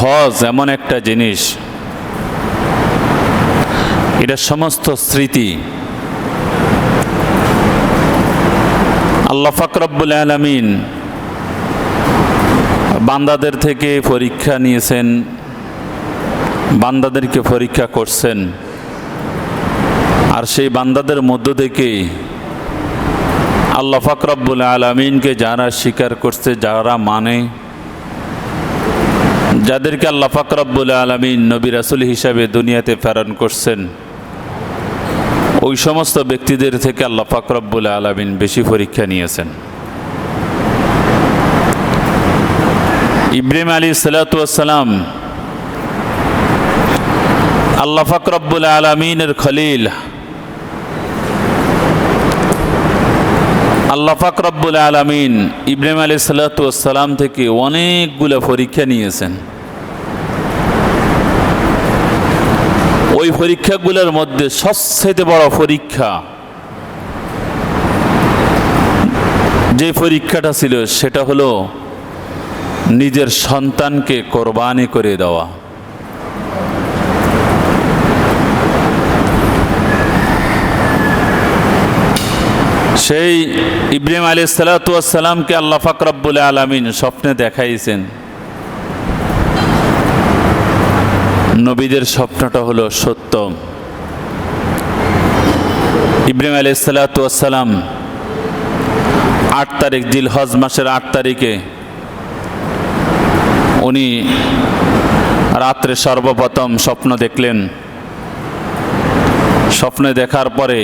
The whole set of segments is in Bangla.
হজ এমন একটা জিনিস। এটা সমস্ত স্মৃতি। আল্লাহ ফাকরাবুল আলমিন বান্দাদের থেকে পরীক্ষা নিয়েছেন, বান্দাদেরকে পরীক্ষা করছেন। আর সেই বান্দাদের মধ্য থেকে আল্লাহ ফাকরাবুল আলমিনকে যারা স্বীকার করছে, যারা মানে যাদেরকে আল্লাহ ফাকরাবুল আলমিন নবী রাসুল হিসাবে দুনিয়াতে প্রেরণ করছেন, ওই সমস্ত ব্যক্তিদের থেকে আল্লাহ ফাকরাবুল আলমিন বেশি পরীক্ষা নিয়েছেন। ইব্রাহিম আলী সালাতাম আল্লাহ ফাকরাবুল আলমিনের খলিল আল্লাহ ফাকরাবুল আলমিন ইব্রাহিম আলী সালাতাম থেকে অনেকগুলো পরীক্ষা নিয়েছেন। ওই পরীক্ষাগুলোর মধ্যে সবচেয়ে বড় পরীক্ষা যে পরীক্ষাটা ছিল সেটা হলো নিজের সন্তানকে কোরবানি করে দেওয়া। সেই ইব্রাহিম আলী সালাতামকে আল্লাহ ফাকরাবুল আলমিন স্বপ্নে দেখাইছেন। নবীদের স্বপ্নটা হলো সত্য। ইব্রাহিম আলী সালাতাম আট তারিখ দিল হজ মাসের আট তারিখে উনি রাত্রে সর্বপ্রথম স্বপ্ন দেখলেন। স্বপ্নে দেখার পরে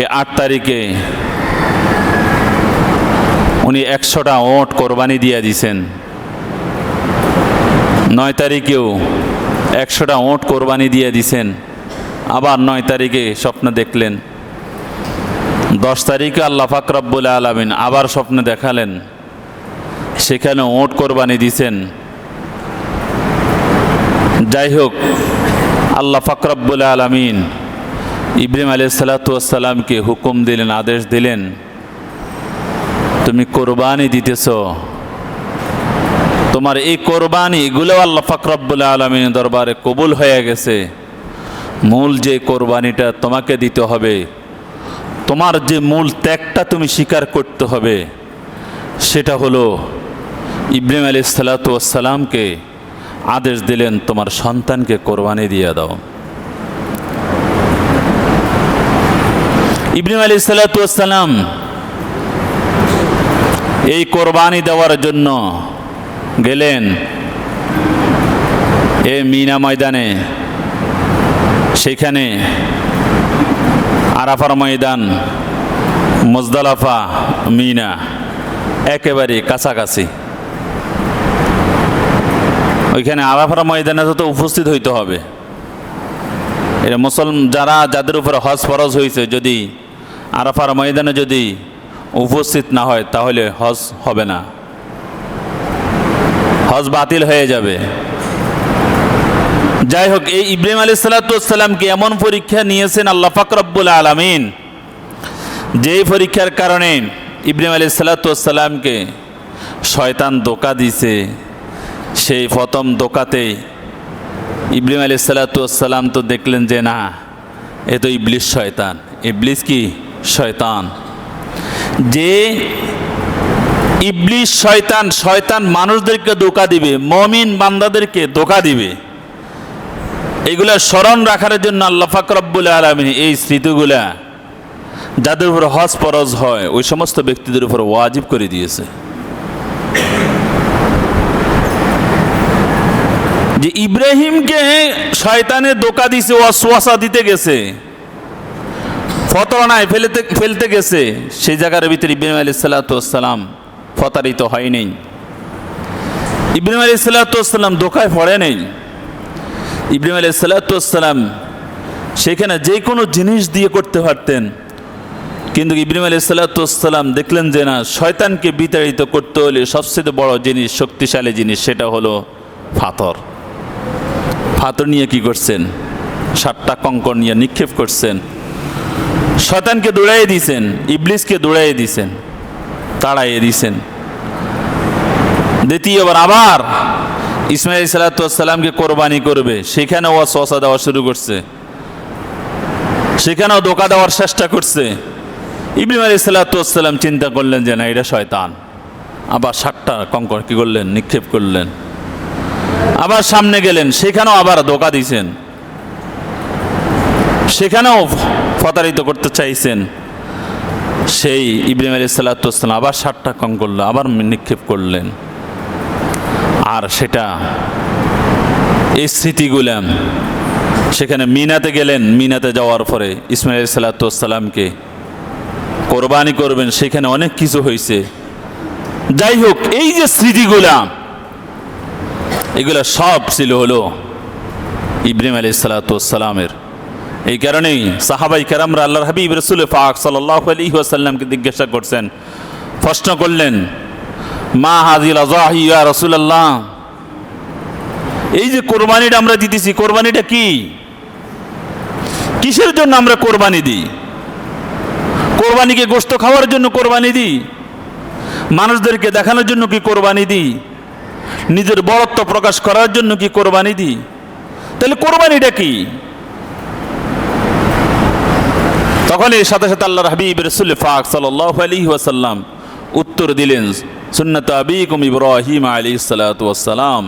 এই আট তারিখে উনি একশোটা ওট কোরবানি দিয়ে দিছেন। নয় তারিখেও একশোটা ওট কোরবানি দিয়ে দিছেন। আবার নয় তারিখে স্বপ্ন দেখলেন। দশ তারিখে আল্লাহ ফাকরাবুল আলমিন আবার স্বপ্ন দেখালেন। সেখানে ওট কোরবানি দিছেন। যাই হোক, আল্লাহ ফাকরাবুল আলমিন ইব্রাহিম আলি সালাতামকে হুকুম দিলেন, আদেশ দিলেন, তুমি কোরবানি দিতেছ। তোমার এই কোরবানি এগুলো আল্লাহ ফাকরাবুল আলমিন দরবারে কবুল হয়ে গেছে। মূল যে কোরবানিটা তোমাকে দিতে হবে, তোমার যে মূল ত্যাগটা তুমি স্বীকার করতে হবে, সেটা হলো ইব্রাহিম আলি সালাতামকে আদেশ দিলেন, তোমার সন্তানকে কোরবানি দিয়ে দাও। ইব্রাহিম আলী সালাতাম এই কোরবানি দেওয়ার জন্য গেলেন এ মিনা ময়দানে। সেখানে আরাফার ময়দান, মোজদালাফা, মিনা একেবারে কাছাকাছি। ওইখানে আরাফার ময়দানে তো উপস্থিত হইতে হবে। এটা মুসলম যারা, যাদের উপরে হজ ফরজ হয়েছে যদি আরাফার ময়দানে যদি উপস্থিত না হয়, তাহলে হজ হবে না। হজ বাতিল হয়ে যাবে। যাই হোক, এই ইব্রাহিম আলী সালাতামকে এমন পরীক্ষা নিয়েছেন আল্লাহ ফাকরবুল আলমিন, যেই পরীক্ষার কারণে ইব্রাহিম আলী সালাতামকে শয়তান দোকা দিছে। সেই প্রথম দোকাতেই ইব্রাহিম আলী সালাতাম তো দেখলেন যে না, এ তো ইবলিশ শয়তান। ইবলিশ কি? শয়তান। যে ইবলিশ শয়তান শয়তান মানুষদেরকে ধোকা দিবে, মমিন বান্দাদেরকে ধোকা দিবে। এগুলা স্মরণ রাখার জন্য আল্লাহ ফাকরবুল আলমিন এই স্মৃতিগুলা যাদের উপর হজ পরজ হয়, ওই সমস্ত ব্যক্তিদের উপর ওয়াজিব করে দিয়েছে। যে ইব্রাহিমকে শয়তানে দোকা দিছে, ওয়াসওয়াসা দিতে গেছে। ফতনায় ফেলতে ফেলতে গেছে। সেই জায়গার ভিতরে ইব্রাহিম আলী সাল্লাতাম ফতারিত হয় নেই। ইব্রাহিম আলী সাল্লাতাম দোকায় পড়ে নেই। ইব্রাহিম আলী সাল্লাতাম সেখানে যে কোনো জিনিস দিয়ে করতে পারতেন। কিন্তু ইব্রাহিম আলী সাল্লাতাম দেখলেন যে না, শয়তানকে বিতাড়িত করতে হলে সবচেয়ে বড় জিনিস, শক্তিশালী জিনিস সেটা হলো ফাতর। ফাতর নিয়ে কি করছেন? সাতটা কঙ্কর নিয়ে নিক্ষেপ করছেন। শয়তানকে দৌড়াইয়ে দিয়েছেন ইবলিসকে দৌড়াইয়ে দিয়েছেন তাড়াইয়ে দিয়েছেন দ্বিতীয়বার আবার ইসমাইল সালাতামকে কোরবানি করবে। সেখানেও শসা দেওয়া শুরু করছে। সেখানেও ধোকা দেওয়ার চেষ্টা করছে। ইব্রাহিম আলী সাল্লাতাম চিন্তা করলেন যে, না, এটা শয়তান। আবার সাতটা কঙ্কর কি করলেন? নিক্ষেপ করলেন। আবার সামনে গেলেন, সেখানেও আবার ধোকা দিয়েছেন সেখানেও প্রতারিত করতে চাইছেন, সেই ইব্রাহিম আলী সাল্লাতাম আবার সাতটা কম করল, আবার নিক্ষেপ করলেন। আর সেটা এই স্মৃতিগুলা সেখানে মিনাতে গেলেন, মিনাতে যাওয়ার পরে ইসমাইল সাল্লাতামকে কোরবানি করবেন, সেখানে অনেক কিছু হয়েছে যাই হোক, এই যে স্মৃতিগুলা, এগুলো সব ছিল হলো ইব্রাহিম আলী সালাতামের এই কারণেই সাহাবাই কেরামরা আল্লাহ হাবিব রসুল ফাক সাল্লাহ আলী ওয়াসাল্লামকে জিজ্ঞাসা করছেন, প্রশ্ন করলেন, মা হাজিল আজাহিয়া রসুলাল্লাহ? এই যে কোরবানিটা আমরা দিতেছি, কোরবানিটা কি? কিসের জন্য আমরা কোরবানি দিই? কোরবানিকে গোস্ত খাওয়ার জন্য কোরবানি দিই? মানুষদেরকে দেখানোর জন্য কি কোরবানি দিই? নিজের বড়ত্ব প্রকাশ করার জন্য কি কোরবানি দিই? তাহলে কোরবানিটা কি? তখন এই সাথে সাথে আল্লাহ হাবিব রসুল ফাক সাল্লাহ আলী ওয়াসাল্লাম উত্তর দিলেন, সুন্নত আবিকুম ইব্রাহিম আলী সালাতাম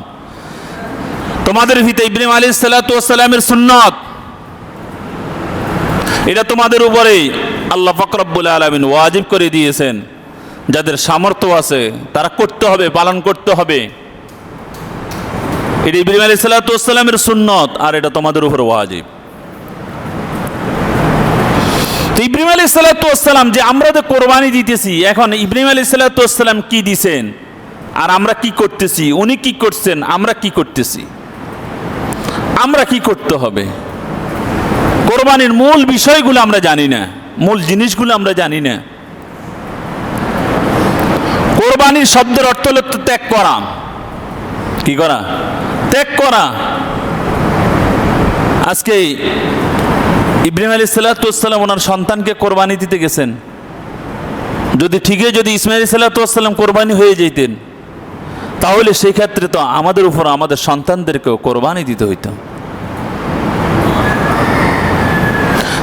তোমাদের ভিতরে ইব্রাহিম আলী সালাতামের সুন্নত। এটা তোমাদের উপরে আল্লাহ ফকরবুল আলমিন ওয়াজিব করে দিয়েছেন। যাদের সামর্থ্য আছে, তারা করতে হবে, পালন করতে হবে। এটা ইব্রাহিম আলী সাল্লাতামের সুন্নত আর এটা তোমাদের উপর ওয়াজিব। তো ইব্রাহিম আলী সাল্লাতাম যে আমরা তো কোরবানি দিতেছি, এখন ইব্রাহিম আলী সাল্লাতাম কি দিছেন? আর আমরা কি করতেছি? উনি কি করছেন? আমরা কি করতেছি? আমরা কি করতে হবে? কোরবানির মূল বিষয়গুলো আমরা জানি না, মূল জিনিসগুলো আমরা জানি না। কোরবানির শব্দের অর্থ হলো ত্যাগ করা। কি করা? ত্যাগ করা। আজকে ইব্রাহিম আলী সাল্লাতাম ওনার সন্তানকে কোরবানি দিতে গেছেন। যদি ঠিকই যদি ইসমাইল সাল্লাতাম কোরবানি হয়ে যেতেন, তাহলে সেই ক্ষেত্রে তো আমাদের উপর আমাদের সন্তানদেরকেও কোরবানি দিতে হইতো।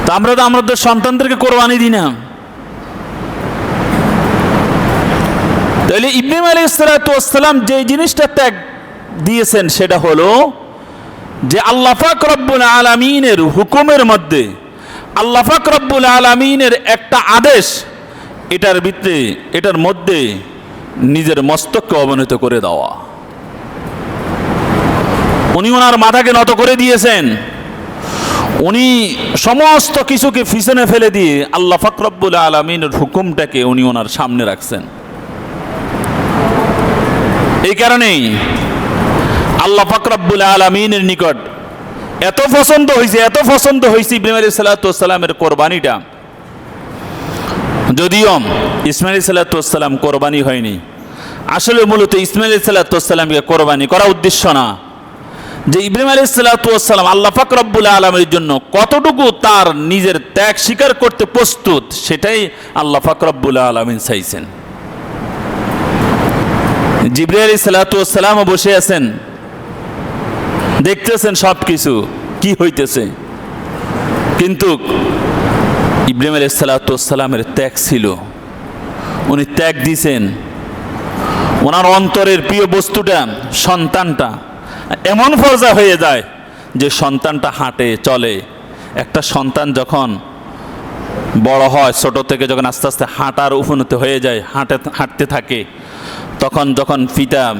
তা আমরা তো আমাদের সন্তানদেরকে কোরবানি দিই না। তাহলে ইব্রাহিম আলী সালাতাম যে জিনিসটা ত্যাগ দিয়েছেন, সেটা হলো যে আল্লাফাক রব্বুল আলমিনের হুকুমের মধ্যে আল্লাফাক রব্বুল আলমিনের একটা আদেশ, এটার ভিতরে এটার মধ্যে নিজের মস্তককে অবনত করে দেওয়া। উনি ওনার মাথাকে নত করে দিয়েছেন। উনি সমস্ত কিছুকে পিছনে ফেলে দিয়ে আল্লাহ ফাকরব্বুল আলমিনের হুকুমটাকে উনি ওনার সামনে রাখছেন। এই কারণেই আল্লাহ ফাকরাবুল আলমিনের নিকট। এত পছন্দ হয়েছে এত পছন্দ হয়েছে ইব্রাহিম আলী সাল্লাতামের কোরবানিটা। যদিও ইসমাইল সাল্লাতাম কোরবানি হয়নি। আসলে মূলত ইসমাইল সাল্লাতামকে কোরবানি করা উদ্দেশ্য না। যে ইব্রাহিম আলী সাল্লাতাম আল্লাহ ফাকরাবুল আলমের জন্য কতটুকু তার নিজের ত্যাগ স্বীকার করতে প্রস্তুত, সেটাই আল্লাহ ফাকরাবুল আলমিন চাইছেন। জিব্রাহ আলী সাল্লাতামও বসে আছেন। দেখতেছেন সব কিছু কি হইতেছে? কিন্তু ইব্রাহিম আলী সাল্লাতামের ত্যাগ ছিল। উনি ত্যাগ দিছেন। ওনার অন্তরের প্রিয় বস্তুটা, সন্তানটা এমন ফর্জা হয়ে যায় যে সন্তানটা হাঁটে, চলে। একটা সন্তান যখন বড় হয়, ছোট থেকে যখন আস্তে আস্তে হাঁটার উপনতি হয়ে যায়, হাঁটে, হাঁটতে থাকে, তখন যখন পিতা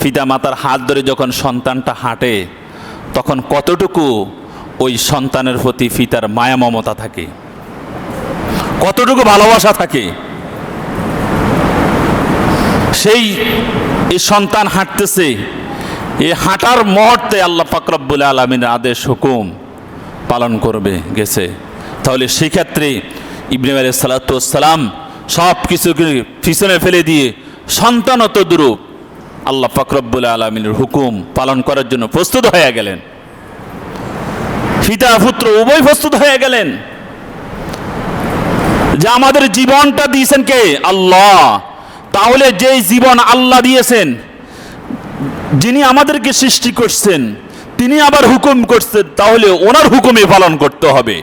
পিতা মাতার হাত ধরে যখন সন্তানটা হাঁটে, তখন কতটুকু ওই সন্তানের প্রতি পিতার মায়া মমতা থাকে? কতটুকু ভালোবাসা থাকে? সেই এই সন্তান হাঁটতেছে, এ হাঁটার মুহূর্তে আল্লাহ ফাকরাবুল আলমিনের আদেশ, হুকুম পালন করবে, গেছে। তাহলে সেক্ষেত্রে ইব্রাহিম আলী সালাতাম সব কিছুকে পিছনে ফেলে দিয়ে সন্তানত দুরূপ আল্লাহ ফাকরবুল আলমিনের হুকুম পালন করার জন্য প্রস্তুত হয়ে গেলেন। পিতা, পুত্র উভয় প্রস্তুত হয়ে গেলেন। যে আমাদের জীবনটা দিয়েছেন কে? আল্লাহ। তাহলে যেই জীবন আল্লাহ দিয়েছেন, যিনি আমাদেরকে সৃষ্টি করছেন, তিনি আবার হুকুম করছেন, তাহলে ওনার হুকুমে পালন করতে হবে।